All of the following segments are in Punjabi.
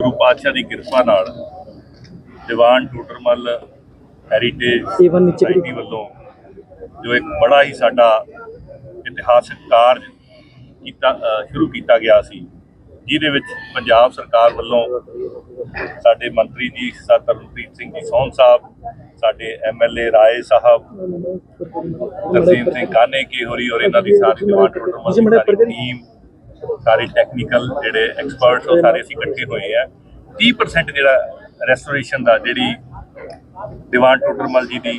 ਗੁਰੂ ਪਾਤਸ਼ਾਹ ਦੀ ਕਿਰਪਾ ਨਾਲ ਦੀਵਾਨ ਟੋਡਰਮਲ ਹੈਰੀਟੇਜ ਸੁਸਾਇਟੀ ਵੱਲੋਂ ਜੋ ਇੱਕ ਬੜਾ ਹੀ ਸਾਡਾ ਇਤਿਹਾਸਕ ਕਾਰਜ ਕੀਤਾ ਸ਼ੁਰੂ ਕੀਤਾ ਗਿਆ ਸੀ ਜਿਹਦੇ ਵਿੱਚ ਪੰਜਾਬ ਸਰਕਾਰ ਵੱਲੋਂ ਸਾਡੇ ਮੰਤਰੀ ਜੀ ਸਰ ਤਰਨਪ੍ਰੀਤ ਸਿੰਘ ਜੀ ਸੋਹਣ ਸਾਹਿਬ ਸਾਡੇ ਐਮਐਲਏ ਰਾਏ ਸਾਹਿਬ ਤਰਸੀਮ ਸਿੰਘ ਕਾਨੇ ਕੀ ਹੋਰੀ ਔਰ ਇਹਨਾਂ ਦੀ ਸਾਰੀ ਦੀਵਾਨ ਟੋਡਰਮਲ ਦੀ ਟੀਮ ਸਾਰੇ ਟੈਕਨੀਕਲ ਜਿਹੜੇ ਐਕਸਪਰਟਸ ਉਹ ਸਾਰੇ ਅਸੀਂ ਇਕੱਠੇ ਹੋਏ ਆ। 30% ਜਿਹੜਾ ਰੈਸਟੋਰੇਸ਼ਨ ਦਾ ਜਿਹੜੀ ਦੀਵਾਨ ਟੋਡਰਮਲ ਜੀ ਦੀ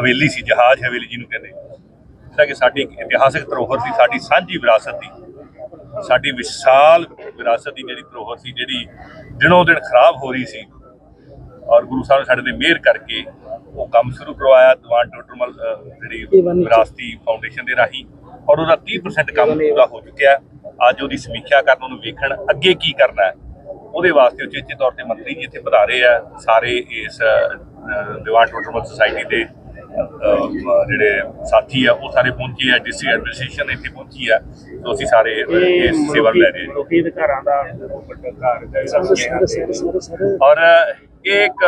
ਹਵੇਲੀ ਸੀ ਜਹਾਜ਼ ਹਵੇਲੀ ਜੀ ਨੂੰ ਕਹਿੰਦੇ। ਜਿਹੜਾ ਕਿ ਸਾਡੀ ਇੱਕ ਇਤਿਹਾਸਕ ਧਰੋਹਰ ਸੀ ਸਾਡੀ ਸਾਂਝੀ ਵਿਰਾਸਤ ਦੀ ਸਾਡੀ ਵਿਸ਼ਾਲ ਵਿਰਾਸਤ ਦੀ ਜਿਹੜੀ ਧਰੋਹਰ ਸੀ ਜਿਹੜੀ ਦਿਨੋਂ ਦਿਨ ਖਰਾਬ ਹੋ ਰਹੀ ਸੀ। ਔਰ ਗੁਰੂ ਸਾਹਿਬ ਸਾਡੇ ਤੇ ਮਿਹਰ ਕਰਕੇ ਉਹ ਕੰਮ ਸ਼ੁਰੂ ਕਰਵਾਇਆ ਦੀਵਾਨ ਟੋਡਰਮਲ ਅ, ਜਿਹੜੀ ਵਿਰਾਸਤੀ ਫਾਊਂਡੇਸ਼ਨ ਦੇ ਰਾਹੀਂ। ਔਰ ਉਹਦਾ 30% ਕੰਮ ਪੂਰਾ ਹੋ ਚੁੱਕਿਆ। ਅੱਜ ਉਹਦੀ ਸਮੀਖਿਆ ਕਰਨ ਉਹਨੂੰ ਵੇਖਣ ਅੱਗੇ ਕੀ ਕਰਨਾ ਹੈ ਉਹਦੇ ਵਾਸਤੇ ਉਚੇਚੇ ਤੌਰ ਤੇ ਮੰਤਰੀ ਜੀ ਇੱਥੇ ਪਧਾਰੇ ਆ ਸਾਰੇ ਇਸ ਦੀਵਾਨ ਟੋਡਰਮਲ ਸੁਸਾਇਟੀ ਦੇ ਜਿਹੜੇ ਸਾਥੀ ਆ ਉਹ ਸਾਰੇ ਪਹੁੰਚੇ ਆ ਡਿਸਟ੍ਰਿਕਟ ਐਡਮਿਨਿਸਟ੍ਰੇਸ਼ਨ ਇੱਥੇ ਪਹੁੰਚੀ ਆ ਸੋ ਅਸੀਂ ਸਾਰੇ ਇਸ ਸੇਵਾ ਲੈ ਰਹੇ ਹਾਂ। ਲੋਕੀ ਅਧਿਕਾਰਾਂ ਦਾ ਵੱਡਾ ਔਰ ਇਹ ਇੱਕ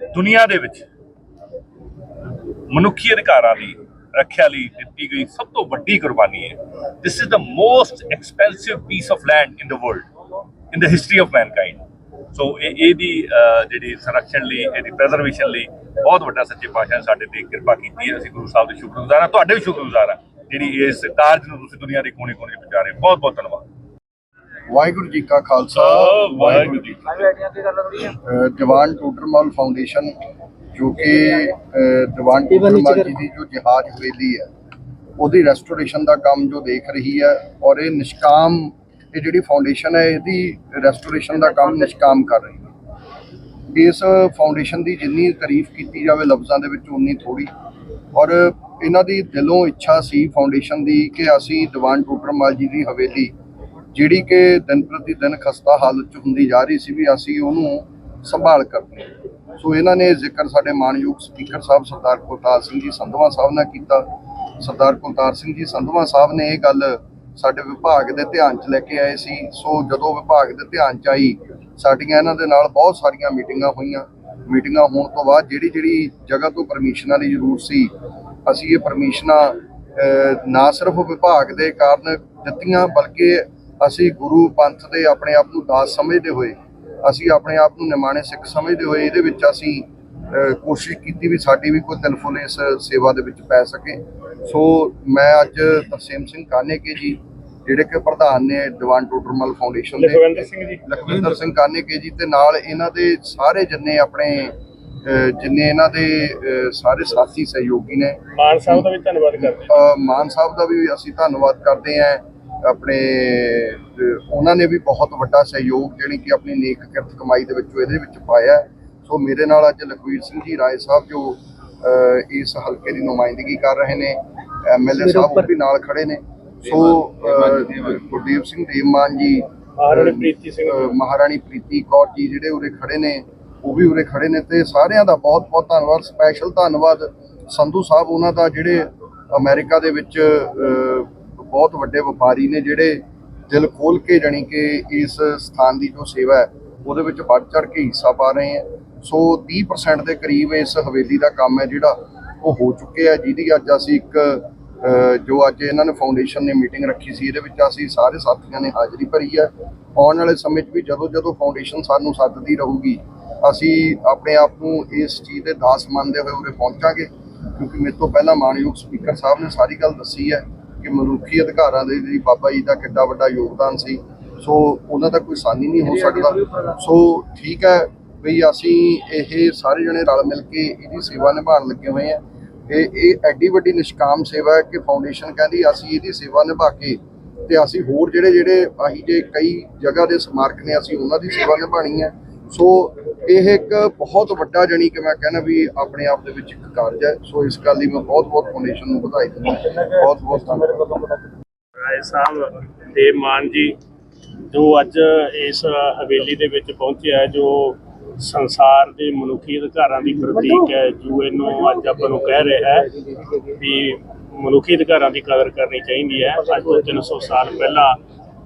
ਦੁਨੀਆ ਦੇ ਵਿੱਚ ਮਨੁੱਖੀ ਅਧਿਕਾਰਾਂ ਦੀ ਰੱਖਿਆ ਲਈ ਦਿੱਤੀ ਗਈ ਸਭ ਤੋਂ ਵੱਡੀ ਕੁਰਬਾਨੀ ਹੈ। This is the most expensive piece of land in the world in the history of mankind so ਇਹ ਇਹਦੀ ਜਿਹੜੀ ਸੰਰਖਣ ਲਈ ਇਹਦੀ ਪ੍ਰੈਜ਼ਰਵੇਸ਼ਨ ਲਈ ਬਹੁਤ ਵੱਡਾ ਸੱਚੇ ਪਾਤਸ਼ਾਹ ਨੇ ਸਾਡੇ ਤੇ ਕਿਰਪਾ ਕੀਤੀ ਹੈ। ਅਸੀਂ ਗੁਰੂ ਸਾਹਿਬ ਦੇ ਸ਼ੁਕਰਗੁਜ਼ਾਰ ਹਾਂ ਤੁਹਾਡੇ ਵੀ ਸ਼ੁਕਰਗੁਜ਼ਾਰ ਹਾਂ। ਜਿਹੜੀ ਇਸ ਕਾਰਜ ਨੂੰ ਤੁਸੀਂ ਦੁਨੀਆ ਦੇ ਕੋਨੇ-ਕੋਨੇ ਪਹੁੰਚਾ ਰਹੇ ਬਹੁਤ ਬਹੁਤ ਧੰਨਵਾਦ। ਵਾਹਿਗੁਰੂ ਜੀ ਕਾ ਖਾਲਸਾ ਵਾਹਿਗੁਰੂ ਜੀ ਅ, ਦੀਵਾਨ ਟੋਡਰਮਲ ਫਾਊਂਡੇਸ਼ਨ ਜੋ ਕਿ ਦੀਵਾਨ ਟੋਡਰਮਲ ਜੀ ਦੀ ਜੋ ਜਹਾਜ਼ ਹਵੇਲੀ ਹੈ ਉਹਦੀ ਰੈਸਟੋਰੇਸ਼ਨ ਦਾ ਕੰਮ ਜੋ ਦੇਖ ਰਹੀ ਹੈ ਔਰ ਇਹ ਨਿਸ਼ਕਾਮ ਇਹ ਜਿਹੜੀ ਫਾਊਂਡੇਸ਼ਨ ਹੈ ਇਹਦੀ ਰੈਸਟੋਰੇਸ਼ਨ ਦਾ ਕੰਮ ਨਿਸ਼ਕਾਮ ਕਰ ਰਹੀ ਹੈ। ਇਸ ਫਾਊਂਡੇਸ਼ਨ ਦੀ ਜਿੰਨੀ ਤਾਰੀਫ ਕੀਤੀ ਜਾਵੇ ਲਫ਼ਜ਼ਾਂ ਦੇ ਵਿੱਚ ਉਨੀ ਥੋੜੀ ਔਰ ਇਹਨਾਂ ਦੀ ਦਿਲੋਂ ਇੱਛਾ ਸੀ ਫਾਊਂਡੇਸ਼ਨ ਦੀ ਕਿ ਅਸੀਂ ਦੀਵਾਨ ਟੋਡਰਮਲ ਜੀ ਦੀ ਹਵੇਲੀ ਜਿਹੜੀ ਕਿ ਦਿਨ ਪ੍ਰਤੀ ਦਿਨ ਖਸਤਾ ਹਾਲਤ ਚ ਹੁੰਦੀ ਜਾ ਰਹੀ ਸੀ ਵੀ ਅਸੀਂ ਉਹਨੂੰ ਸੰਭਾਲ ਕਰਦੇ ਹਾਂ। ਸੋ ਇਹਨਾਂ ਨੇ ਜ਼ਿਕਰ ਸਾਡੇ ਮਾਨਯੋਗ ਸਪੀਕਰ ਸਾਹਿਬ ਸਰਦਾਰ ਕੁਲਤਾਰ ਸਿੰਘ ਜੀ ਸੰਧਵਾ ਸਾਹਿਬ ਨਾਲ ਕੀਤਾ। ਸਰਦਾਰ ਕੁਲਤਾਰ ਸਿੰਘ ਜੀ ਸੰਧਵਾ ਸਾਹਿਬ ਨੇ ਇਹ ਗੱਲ ਸਾਡੇ ਵਿਭਾਗ ਦੇ ਧਿਆਨ 'ਚ ਲੈ ਕੇ ਆਏ ਸੀ। ਸੋ ਜਦੋਂ ਵਿਭਾਗ ਦੇ ਧਿਆਨ 'ਚ ਆਈ, ਸਾਡੀਆਂ ਇਹਨਾਂ ਦੇ ਨਾਲ ਬਹੁਤ ਸਾਰੀਆਂ ਮੀਟਿੰਗਾਂ ਹੋਈਆਂ। ਮੀਟਿੰਗਾਂ ਹੋਣ ਤੋਂ ਬਾਅਦ ਜਿਹੜੀ ਜਿਹੜੀ ਜਗ੍ਹਾ ਤੋਂ ਪਰਮਿਸ਼ਨਾਂ ਦੀ ਜ਼ਰੂਰਤ ਸੀ, ਅਸੀਂ ਇਹ ਪਰਮਿਸ਼ਨਾਂ ਨਾ ਸਿਰਫ ਵਿਭਾਗ ਦੇ ਕਾਰਨ ਦਿੱਤੀਆਂ, ਬਲਕਿ ਅਸੀਂ ਗੁਰੂ ਪੰਥ ਦੇ ਆਪਣੇ ਆਪ ਨੂੰ ਦਾਸ ਸਮਝਦੇ ਹੋਏ ਅਸੀਂ ਆਪਣੇ ਆਪ ਨੂੰ ਨਿਮਾਣੇ ਸਿੱਖ ਸਮਝਦੇ ਹੋਏ ਇਹਦੇ ਵਿੱਚ ਅਸੀਂ ਕੋਸ਼ਿਸ਼ ਕੀਤੀ ਵੀ ਸਾਡੀ ਵੀ ਕੋਈ ਤਿਲਫੁਲ ਇਸ ਸੇਵਾ ਦੇ ਵਿੱਚ ਪੈ ਸਕੇ। ਸੋ ਮੈਂ ਅੱਜ ਤਰਸੇਮ ਸਿੰਘ ਕਾਨੇਕੇ ਜੀ ਜਿਹੜੇ ਕਿ ਪ੍ਰਧਾਨ ਨੇ ਦੀਵਾਨ ਟੋਡਰਮਲ ਫਾਊਂਡੇਸ਼ਨ ਦੇ ਲਖਵਿੰਦਰ ਸਿੰਘ ਜੀ। ਲਖਵਿੰਦਰ ਸਿੰਘ ਕਾਨੇਕੇ ਜੀ ਤੇ ਨਾਲ ਇਹਨਾਂ ਦੇ ਸਾਰੇ ਜਿੰਨੇ ਆਪਣੇ ਜਿੰਨੇ ਇਹਨਾਂ ਦੇ ਸਾਰੇ ਸਾਥੀ ਸਹਿਯੋਗੀ ਨੇ। ਮਾਨ ਸਾਹਿਬ ਦਾ ਵੀ ਧੰਨਵਾਦ ਕਰਦੇ ਅ, ਮਾਨ ਸਾਹਿਬ ਦਾ ਵੀ ਅਸੀਂ ਧੰਨਵਾਦ ਕਰਦੇ ਹਾਂ। ਆਪਣੇ ਉਹਨਾਂ ਨੇ ਵੀ ਬਹੁਤ ਵੱਡਾ ਸਹਿਯੋਗ ਜਿਹੜੀ ਕਿ ਆਪਣੀ ਨੇਕ ਕਿਰਤ ਕਮਾਈ ਦੇ ਵਿੱਚੋਂ ਇਹਦੇ ਵਿੱਚ ਪਾਇਆ। ਸੋ ਮੇਰੇ ਨਾਲ ਅੱਜ ਲਖਵੀਰ ਸਿੰਘ ਜੀ ਰਾਏ ਸਾਹਿਬ ਜੋ ਇਸ ਹਲਕੇ ਦੀ ਨੁਮਾਇੰਦਗੀ ਕਰ ਰਹੇ ਨੇ ਐਮਐਲਏ ਸਾਹਿਬ ਉਹ ਵੀ ਨਾਲ ਖੜੇ ਨੇ। ਸੋ ਗੁਰਦੀਪ ਸਿੰਘ ਦੇਵਮਾਨ ਜੀ ਮਹਾਰਾਣੀ ਪ੍ਰੀਤੀ ਸਿੰਘ। ਮਹਾਰਾਣੀ ਪ੍ਰੀਤੀ ਕੌਰ ਜੀ ਜਿਹੜੇ ਉਰੇ ਖੜੇ ਨੇ ਉਹ ਵੀ ਉਰੇ ਖੜੇ ਨੇ ਤੇ ਸਾਰਿਆਂ ਦਾ ਬਹੁਤ ਬਹੁਤ ਧੰਨਵਾਦ ਸਪੈਸ਼ਲ ਧੰਨਵਾਦ ਸੰਧੂ ਸਾਹਿਬ ਉਹਨਾਂ ਦਾ ਜਿਹੜੇ ਅਮਰੀਕਾ ਦੇ ਵਿੱਚ ਬਹੁਤ ਵੱਡੇ ਵਪਾਰੀ ਨੇ ਜਿਹੜੇ ਦਿਲ ਖੋਲ ਕੇ ਜਾਣੀ ਕਿ ਇਸ ਸਥਾਨ ਦੀ ਜੋ ਸੇਵਾ ਹੈ, ਉਹਦੇ ਵਿੱਚ ਵੱਧ ਚੜ ਕੇ ਹਿੱਸਾ ਪਾ ਰਹੇ ਹੈ। ਸੋ 30% ਦੇ ਕਰੀਬ ਇਸ ਹਵੇਲੀ ਦਾ ਕੰਮ ਹੈ ਜਿਹੜਾ ਉਹ ਹੋ ਚੁੱਕਿਆ ਜਿਹਦੀ ਅੱਜ ਅਸੀਂ ਇੱਕ ਜੋ ਅੱਜ ਇਹਨਾਂ ਨੇ ਫਾਊਂਡੇਸ਼ਨ ਨੇ ਮੀਟਿੰਗ ਰੱਖੀ ਸੀ, ਇਹਦੇ ਵਿੱਚ ਅਸੀਂ ਸਾਰੇ ਸਾਥੀਆਂ ਨੇ ਹਾਜ਼ਰੀ ਭਰੀ ਹੈ। ਆਉਣ ਵਾਲੇ ਸਮੇਂ 'ਚ ਵੀ ਜਦੋਂ ਜਦੋਂ ਫਾਊਂਡੇਸ਼ਨ ਸਾਨੂੰ ਸੱਦਦੀ ਰਹੂਗੀ, ਅਸੀਂ ਆਪਣੇ ਆਪ ਨੂੰ ਇਸ ਚੀਜ਼ ਦੇ ਦਾਸ ਮੰਨਦੇ ਹੋਏ ਉਰੇ ਪਹੁੰਚਾਂਗੇ, ਕਿਉਂਕਿ ਮੇਰੇ ਤੋਂ ਪਹਿਲਾਂ ਮਾਨਯੋਗ ਸਪੀਕਰ ਸਾਹਿਬ ਨੇ ਸਾਰੀ ਗੱਲ ਦੱਸੀ ਹੈ। ਕਿ ਮਨੁੱਖੀ ਅਧਿਕਾਰਾਂ ਦੇ ਲਈ ਬਾਬਾ ਜੀ ਦਾ ਕਿੱਡਾ ਵੱਡਾ ਯੋਗਦਾਨ ਸੀ। ਸੋ ਉਹਨਾਂ ਦਾ ਕੋਈ ਸਾਨੀ ਨਹੀਂ ਹੋ ਸਕਦਾ। ਸੋ ਠੀਕ ਹੈ ਵੀ ਅਸੀਂ ਇਹ ਸਾਰੇ ਜਣੇ ਰਲ ਮਿਲ ਕੇ ਇਹਦੀ ਸੇਵਾ ਨਿਭਾਉਣ ਲੱਗੇ ਹੋਏ ਆ ਇਹ ਇਹ ਐਡੀ ਵੱਡੀ ਨਿਸ਼ਕਾਮ ਸੇਵਾ ਹੈ ਕਿ ਫਾਊਂਡੇਸ਼ਨ ਕਹਿੰਦੀ ਅਸੀਂ ਇਹਦੀ ਸੇਵਾ ਨਿਭਾ ਕੇ ਤੇ ਅਸੀਂ ਹੋਰ ਜਿਹੜੇ ਜਿਹੜੇ ਆਹੀ ਜੇ ਕਈ ਜਗ੍ਹਾ ਦੇ ਸਮਾਰਕ ਨੇ, ਅਸੀਂ ਉਹਨਾਂ ਦੀ ਸੇਵਾ ਨਿਭਾਣੀ ਹੈ। ਸੋ ਇਹ ਇੱਕ ਬਹੁਤ ਵੱਡਾ ਜਣੀ ਕਿ ਮੈਂ ਕਹਿੰਦਾ ਵੀ ਆਪਣੇ ਆਪ ਦੇ ਵਿੱਚ ਇੱਕ ਕਾਰਜ ਹੈ। ਸੋ ਇਸ ਗੱਲ ਲਈ ਮੈਂ ਬਹੁਤ ਬਹੁਤ ਫਾਊਂਡੇਸ਼ਨ ਨੂੰ ਵਧਾਈ ਦਿੰਦਾ। ਬਹੁਤ ਬਹੁਤ ਧੰਨਵਾਦ। ਰਾਏ ਸਾਹਿਬ ਤੇ ਮਾਨ ਜੀ, ਜੋ ਅੱਜ ਇਸ ਹਵੇਲੀ ਦੇ ਵਿੱਚ ਪਹੁੰਚਿਆ ਜੋ ਸੰਸਾਰ ਦੇ ਮਨੁੱਖੀ ਅਧਿਕਾਰਾਂ ਦੀ ਪ੍ਰਤੀਕ ਹੈ ਯੂਐਨ ਨੂੰ ਅੱਜ ਆਪਾਂ ਨੂੰ ਕਹਿ ਰਿਹਾ ਹੈ ਵੀ ਮਨੁੱਖੀ ਅਧਿਕਾਰਾਂ ਦੀ ਕਦਰ ਕਰਨੀ ਚਾਹੀਦੀ ਹੈ। ਅੱਜ ਤੋਂ 300 ਸਾਲ ਪਹਿਲਾਂ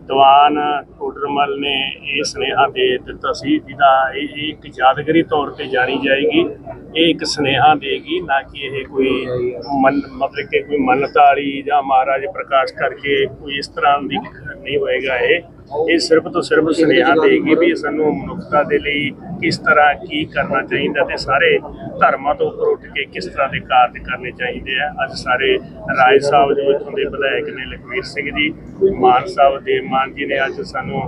ਦੀਵਾਨ ਟੋਡਰਮਲ ਨੇ ਇਹ ਸੁਨੇਹਾ ਦੇ ਦਿੱਤਾ ਸੀ, ਜਿਹਦਾ ਇਹ ਇਹ ਇੱਕ ਯਾਦਗਾਰੀ ਤੌਰ ਤੇ ਜਾਣੀ ਜਾਏਗੀ। ਇਹ ਇੱਕ ਸੁਨੇਹਾ ਦੇਗੀ, ਨਾ ਕਿ ਇਹ ਕੋਈ ਮਨ, ਮਤਲਬ ਕਿ ਕੋਈ ਮੰਨਤਾ ਜਾਂ ਮਹਾਰਾਜ ਪ੍ਰਕਾਸ਼ ਕਰਕੇ ਕੋਈ ਇਸ ਤਰ੍ਹਾਂ ਦੀ ਨਹੀਂ ਹੋਏਗਾ ਇਹ। ਇਹ ਸਿਰਫ ਤੋਂ ਸਿਰਫ ਸੁਨੇਹਾ ਦੇਗੀ ਵੀ ਸਾਨੂੰ ਮਨੁੱਖਤਾ ਦੇ ਲਈ ਕਿਸ ਤਰ੍ਹਾਂ ਕੀ ਕਰਨਾ ਚਾਹੀਦਾ ਤੇ ਸਾਰੇ ਧਰਮਾਂ ਤੋਂ ਉੱਪਰ ਉੱਠ ਕੇ ਕਿਸ ਤਰ੍ਹਾਂ ਦੇ ਕਾਰਜ ਕਰਨੇ ਚਾਹੀਦੇ ਆ। ਅੱਜ ਸਾਰੇ ਰਾਏ ਸਾਹਿਬ ਜੋ ਇੱਥੋਂ ਦੇ ਵਿਧਾਇਕ ਨੇ ਲਖਵੀਰ ਸਿੰਘ ਜੀ, ਮਾਨ ਸਾਹਿਬ ਦੇ, ਮਾਨ ਜੀ ਨੇ ਅੱਜ ਸਾਨੂੰ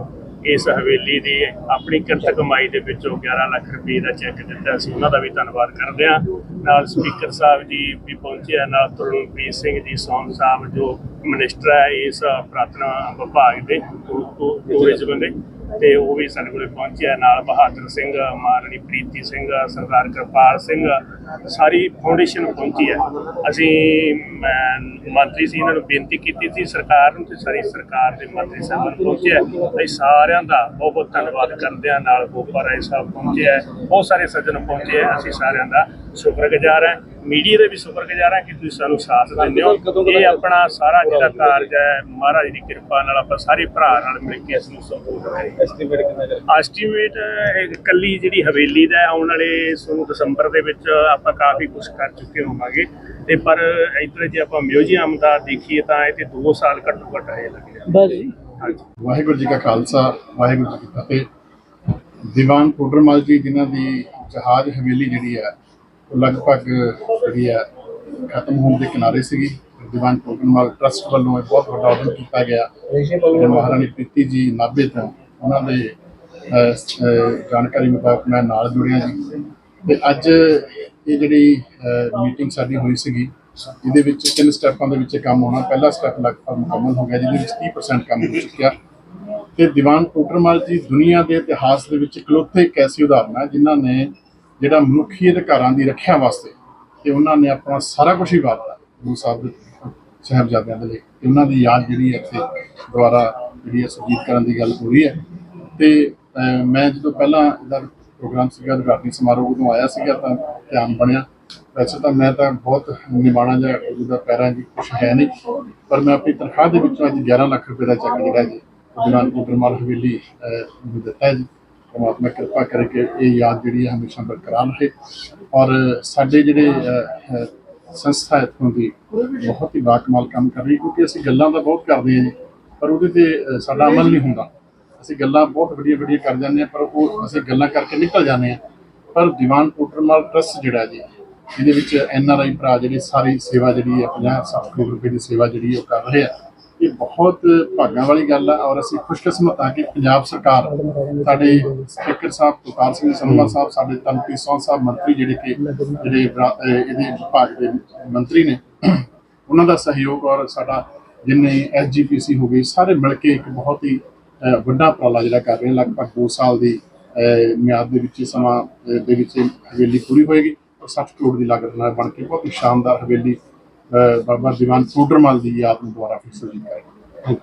ਇਸ ਹਵੇਲੀ ਦੀ ਆਪਣੀ ਕਿਰਤ ਕਮਾਈ ਦੇ ਵਿੱਚੋਂ 11 ਲੱਖ ਰੁਪਏ ਦਾ ਚੈੱਕ ਦਿੱਤਾ ਸੀ। ਉਹਨਾਂ ਦਾ ਵੀ ਧੰਨਵਾਦ ਕਰਦੇ ਹਾਂ। ਨਾਲ ਸਪੀਕਰ ਸਾਹਿਬ ਜੀ ਵੀ ਪਹੁੰਚੇ ਆ। ਨਾਲ ਤਰੁਣਪ੍ਰੀਤ ਸਿੰਘ ਜੀ ਸੌਂਗ ਸਾਹਿਬ ਜੋ ਮਿਨਿਸਟਰ ਹੈ ਇਸ ਪ੍ਰਾਰਥਨਾ ਵਿਭਾਗ ਦੇ ਟੂਰਿਜ਼ਮ ਦੇ ਤੇ ਉਹ ਵੀ ਸਾਡੇ ਕੋਲੇ ਪਹੁੰਚਿਆ ਨਾਲ ਬਹਾਦਰ ਸਿੰਘ ਮਹਾਰਾਣੀ ਪ੍ਰੀਤੀ ਸਿੰਘ, ਸਰਦਾਰ ਕਿਰਪਾਲ ਸਿੰਘ ਸਾਰੀ ਫਾਊਂਡੇਸ਼ਨ ਪਹੁੰਚੀ ਹੈ। ਅਸੀਂ ਮੰਤਰੀ ਸੀ ਇਹਨਾਂ ਨੂੰ ਬੇਨਤੀ ਕੀਤੀ ਸੀ ਸਰਕਾਰ ਨੂੰ ਤੇ ਸਾਰੀ ਸਰਕਾਰ ਦੇ ਮੰਤਰੀ ਸਾਹਿਬਾਨ ਪਹੁੰਚੇ ਆ ਅਸੀਂ ਸਾਰਿਆਂ ਦਾ ਬਹੁਤ ਬਹੁਤ ਧੰਨਵਾਦ ਕਰਦੇ ਹਾਂ ਨਾਲ ਗੋਪਾ ਰਾਏ ਸਾਹਿਬ ਪਹੁੰਚੇ ਆ ਬਹੁਤ ਸਾਰੇ ਸੱਜਣ ਪਹੁੰਚੇ ਆ ਅਸੀਂ ਸਾਰਿਆਂ ਦਾ ਸ਼ੁਕਰਗੁਜ਼ਾਰ ਹਾਂ। ਮੀਡੀਆ ਦੇ ਵੀ ਸ਼ੁਕਰਗੁਜ਼ਾਰ ਹਾਂ ਕਿ ਤੁਸੀਂ ਸਾਨੂੰ ਸਾਥ ਦਿੰਦੇ ਹੋ। ਇਹ ਆਪਣਾ ਸਾਰਾ ਜਿਹੜਾ ਕਾਰਜ ਹੈ ਮਹਾਰਾਜ ਦੀ ਕਿਰਪਾ ਨਾਲ ਆਪਾਂ ਸਾਰੇ ਭਰਾ ਨਾਲ ਮਿਲ ਕੇ ਇਸ ਨੂੰ ਸੰਪੂਰਨ ਕਰੀਏ ਐਸਟੀਮੇਟ ਇਕੱਲੀ ਜਿਹੜੀ ਹਵੇਲੀ ਦਾ ਹੈ, ਆਉਣ ਵਾਲੇ ਸਾਨੂੰ ਦਸੰਬਰ ਦੇ ਵਿੱਚ ਆਪਾਂ ਕਾਫੀ ਕੁਝ ਕਰ ਚੁੱਕੇ ਹੋਵਾਂਗੇ। ਤੇ ਪਰ ਇੱਧਰ ਜੇ ਆਪਾਂ ਮਿਊਜ਼ੀਅਮ ਦਾ ਦੇਖੀਏ ਤਾਂ ਇਹ ਤੇ 2 ਸਾਲ ਘੱਟੋ ਘੱਟ ਇਹ ਲੱਗਿਆ ਬਸ ਜੀ। ਹਾਂਜੀ। ਵਾਹਿਗੁਰੂ ਜੀ ਕਾ ਖਾਲਸਾ ਵਾਹਿਗੁਰੂ ਜੀ ਕੀ ਫਤਿਹ। ਦੀਵਾਨ ਟੋਡਰਮਲ ਜੀ ਜਿਨ੍ਹਾਂ ਦੀ ਜਹਾਜ਼ ਹਵੇਲੀ ਜਿਹੜੀ ਹੈ ਉਹ ਲਗਭਗ ਜਿਹੜੀ ਹੈ ਖਤਮ ਹੋਣ ਦੇ ਕਿਨਾਰੇ ਸੀਗੀ। ਦੀਵਾਨ ਟੋਡਰਮਲ ਟਰਸਟ ਵੱਲੋਂ ਇਹ ਬਹੁਤ ਵੱਡਾ ਉਦਮ ਕੀਤਾ ਗਿਆ। ਮਹਾਰਾਣੀ ਪ੍ਰੀਤੀ ਜੀ ਨਾਭੇ ਤੋਂ। ਉਹਨਾਂ ਦੇ ਜਾਣਕਾਰੀ ਮੁਤਾਬਕ ਮੈਂ ਨਾਲ ਜੁੜਿਆ ਜੀ। ਤੇ ਅੱਜ ਇਹ ਜਿਹੜੀ ਮੀਟਿੰਗ ਸਾਡੀ ਹੋਈ ਸੀਗੀ, ਇਹਦੇ ਵਿੱਚ ਤਿੰਨ ਸਟੈਪਾਂ ਦੇ ਵਿੱਚ ਕੰਮ ਹੋਣਾ। ਪਹਿਲਾ ਸਟੈਪ ਲਗਭਗ ਮੁਕੰਮਲ ਹੋ ਗਿਆ, ਜਿਹਦੇ ਵਿੱਚ 30% ਕੰਮ ਹੋ ਚੁੱਕਿਆ। ਤੇ ਦੀਵਾਨ ਟੋਡਰਮਲ ਜੀ, ਦੁਨੀਆ ਦੇ ਇਤਿਹਾਸ ਦੇ ਵਿੱਚ ਇਕਲੌਤੇ ਇੱਕ ਐਸੀ ਉਦਾਹਰਨ ਹੈ, ਜਿਨ੍ਹਾਂ ਨੇ ਜਿਹੜਾ ਮਨੁੱਖੀ ਅਧਿਕਾਰਾਂ ਦੀ ਰੱਖਿਆ ਵਾਸਤੇ, ਤੇ ਉਹਨਾਂ ਨੇ ਆਪਣਾ ਸਾਰਾ ਕੁਝ ਹੀ ਵਾਰਤਾ ਗੁਰੂ ਸਾਹਿਬ ਦੇ ਸਾਹਿਬਜ਼ਾਦਿਆਂ ਦੇ ਲਈ। ਤੇ ਉਹਨਾਂ ਦੀ ਯਾਦ ਜਿਹੜੀ ਹੈ ਇੱਥੇ ਦੁਆਰਾ ਜਿਹੜੀ ਹੈ ਸੁਜੀਤ ਕਰਨ ਦੀ ਗੱਲ ਹੋ ਰਹੀ ਹੈ। ਤੇ ਮੈਂ ਜਦੋਂ ਪਹਿਲਾਂ ਪ੍ਰੋਗਰਾਮ ਸੀਗਾ, ਉਦਘਾਟਨੀ ਸਮਾਰੋਹ ਉਦੋਂ ਆਇਆ ਸੀਗਾ, ਤਾਂ ਧਿਆਨ ਬਣਿਆ। ਵੈਸੇ ਤਾਂ ਮੈਂ ਤਾਂ ਬਹੁਤ ਨਿਮਾਣਾ ਜਿਹਾ ਗੁਰੂ ਦਾ ਪੈਰਾ ਜੀ, ਕੁਛ ਹੈ ਨਹੀਂ। ਪਰ ਮੈਂ ਆਪਣੀ ਤਨਖਾਹ ਦੇ ਵਿੱਚੋਂ ਅੱਜ 11 ਲੱਖ ਰੁਪਏ ਦਾ ਚੈੱਕ ਜਿਹੜਾ ਜੀ ਦਿਵਾਨ ਕੋਟਰਮਾਲ ਹਵੇਲੀ ਨੂੰ ਦਿੱਤਾ ਹੈ ਜੀ। ਪਰਮਾਤਮਾ ਕਿਰਪਾ ਕਰਕੇ ਇਹ ਯਾਦ ਜਿਹੜੀ ਹੈ ਹਮੇਸ਼ਾ ਬਰਕਰਾਰ ਰਹੇ। ਔਰ ਸਾਡੇ ਜਿਹੜੇ ਸੰਸਥਾ ਇੱਥੋਂ ਦੀ, ਬਹੁਤ ਹੀ ਬਾਕਮਾਲ ਕੰਮ ਕਰ ਰਹੀ ਕਿਉਂਕਿ ਅਸੀਂ ਗੱਲਾਂ ਤਾਂ ਬਹੁਤ ਕਰਦੇ ਹਾਂ ਜੀ। ਪਰ ਉਹਦੇ ਤੇ ਸਾਡਾ ਅਮਲ ਨਹੀਂ ਹੁੰਦਾ। ਅਸੀਂ ਗੱਲਾਂ ਬਹੁਤ ਵੱਡੀਆਂ ਵੱਡੀਆਂ ਕਰ ਜਾਂਦੇ ਹਾਂ, ਪਰ ਉਹ ਅਸੀਂ ਗੱਲਾਂ ਕਰਕੇ ਨਿਕਲ ਜਾਂਦੇ ਹਾਂ। ਪਰ ਦੀਵਾਨ ਕੋਟਰਮਾਲ ਟਰਸਟ ਜਿਹੜਾ ਜੀ, ਇਹਦੇ ਵਿੱਚ ਐਨ ਆਰ ਆਈ ਭਰਾ ਜਿਹੜੀ ਸਾਰੀ ਸੇਵਾ ਜਿਹੜੀ ਹੈ 50 60 ਕਰੋੜ ਰੁਪਏ ਦੀ ਸੇਵਾ ਜਿਹੜੀ ਉਹ ਕਰ ਰਹੇ ਆ। ਇਹ ਬਹੁਤ ਭਾਗਾਂ ਵਾਲੀ ਗੱਲ ਆ ਔਰ ਅਸੀਂ ਖੁਸ਼ਕਿਸਮਤ ਆ ਕਿ ਪੰਜਾਬ ਸਰਕਾਰ ਸਾਡੇ ਸਪੀਕਰ ਸਾਹਿਬ ਤੁਕਾਰ ਸਿੰਘ ਸੰਧਵਾ ਸਾਹਿਬ, ਸਾਡੇ ਤਨਪ੍ਰੀਤ ਸੌਂ ਸਾਹਿਬ, ਮੰਤਰੀ ਜਿਹੜੇ ਕਿ ਜਿਹੜੇ ਇਹਦੇ ਵਿਭਾਗ ਦੇ ਮੰਤਰੀ ਨੇ, ਉਹਨਾਂ ਦਾ ਸਹਿਯੋਗ ਔਰ ਸਾਡਾ ਜਿੰਨੇ ਐਸਜੀਪੀਸੀ ਹੋ ਗਈ ਸਾਰੇ ਮਿਲ ਕੇ ਇੱਕ ਬਹੁਤ ਹੀ ਵੱਡਾ ਉਪਰਾਲਾ ਜਿਹੜਾ ਕਰ ਰਹੇ ਲਗਭਗ 2 ਸਾਲ ਦੀ ਅਹ, ਮਿਆਦ ਦੇ ਵਿੱਚ ਸਮਾਂ ਦੇ ਵਿੱਚ ਇਹ ਹਵੇਲੀ ਪੂਰੀ ਹੋਏਗੀ ਔਰ 60 ਕਰੋੜ ਦੀ ਲਾਗਤ ਨਾਲ ਬਣ ਕੇ ਬਹੁਤ ਹੀ ਸ਼ਾਨਦਾਰ ਹਵੇਲੀ ਅਹ, ਬਾਬਾ ਦੀਵਾਨ ਟੋਡਰਮਲ ਦੀ ਯਾਦ ਨੂੰ ਦੁਆਰਾ ਫਿਰ ਸੁਜੀਤ ਕਰੇਗੀ।